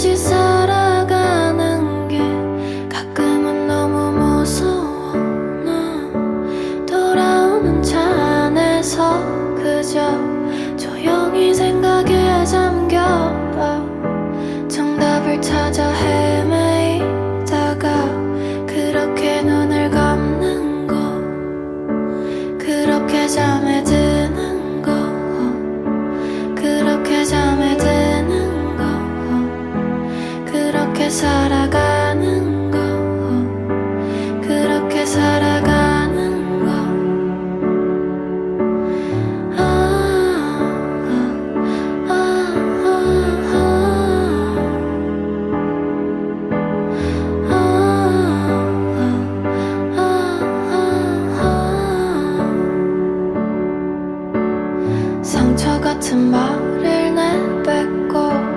살아가는 게 가끔은 너무 무서워 나. 돌아오는 차 안에서 그저 조용히 생각에 잠겨. 정답을 찾아 헤매 살아가는 거. 그렇게 살아가는 거. 상처 같은 말을 내뱉고